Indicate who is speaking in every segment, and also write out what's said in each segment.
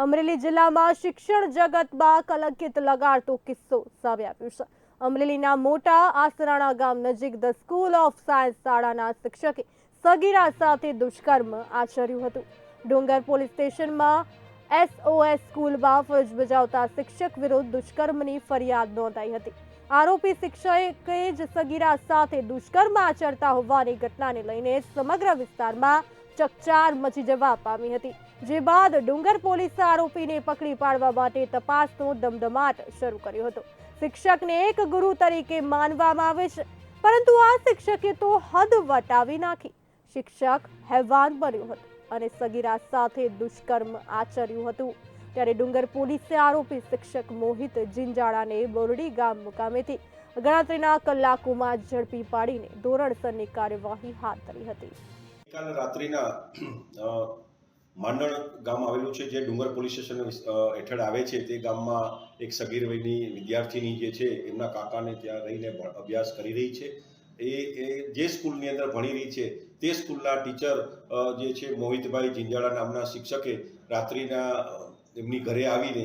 Speaker 1: અમરેલી જિલ્લામાં શિક્ષણ જગતમાં કલંકિત લગાડતો કિસ્સો સામે આવ્યો છે. અમરેલીના મોટા આસરાણા ગામ નજીક ધ સ્કૂલ ઓફ સાયન્સ શાળાના શિક્ષકે સગીરા સાથે દુષ્કર્મ આચર્યું હતું. ડુંગર પોલીસ સ્ટેશનમાં એસઓએસ સ્કૂલમાં ફરજ બજાવતા શિક્ષક વિરુદ્ધ દુષ્કર્મની ફરિયાદ નોંધાઈ હતી. આરોપી શિક્ષકે જ સગીરા સાથે દુષ્કર્મ આચરતા હોવાની ઘટનાને લઈને સમગ્ર વિસ્તારમાં ચકચાર મચી જવા પામી હતી. જે બાદ ડુંગર પોલીસે આરોપીને પકડી પાડવા માટે તપાસનો ધમધમાટ શરૂ કર્યો હતો. શિક્ષકને એક ગુરુ તરીકે માનવામાં આવે છે, પરંતુ આ શિક્ષકે તો હદ વટાવી નાખી. શિક્ષક હેવાન બન્યો હતો અને સગીરા સાથે દુષ્કર્મ આચર્યું હતું. ત્યારે ડુંગર પોલીસે આરોપી શિક્ષક મોહિત જિંજાળાને બોરડી ગામ મુકામેથી ગણતરીના કલાકોમાં ઝડપી પાડીને ધોરણસરની કાર્યવાહી હાથ ધરી હતી.
Speaker 2: કાલ રાત્રિના અ, માંડણ ગામ આવેલું છે જે ડુંગર પોલીસ સ્ટેશન હેઠળ આવે છે તે ગામમાં એક સગીર વયની વિદ્યાર્થીની જે છે એમના કાકાને ત્યાં રહીને અભ્યાસ કરી રહી છે. એ એ જે સ્કૂલની અંદર ભણી રહી છે તે સ્કૂલના ટીચર જે છે મોહિતભાઈ જિંજાળા નામના શિક્ષકે રાત્રિના એમની ઘરે આવીને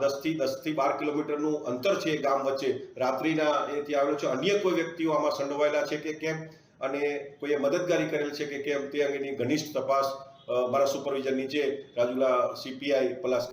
Speaker 2: દસથી દસથી બાર કિલોમીટરનું અંતર છે ગામ વચ્ચે. રાત્રિના એ ત્યાં આવેલો છે. અન્ય કોઈ વ્યક્તિઓ આમાં સંડોવાયેલા છે કે કેમ? અને કોઈએ મદદગારી કરેલ છે કે કેમ? તે અંગેની ઘનિષ્ઠ તપાસ મારા સુપરવિઝન નીચે રાજુલા સીપીઆઈ પલાસ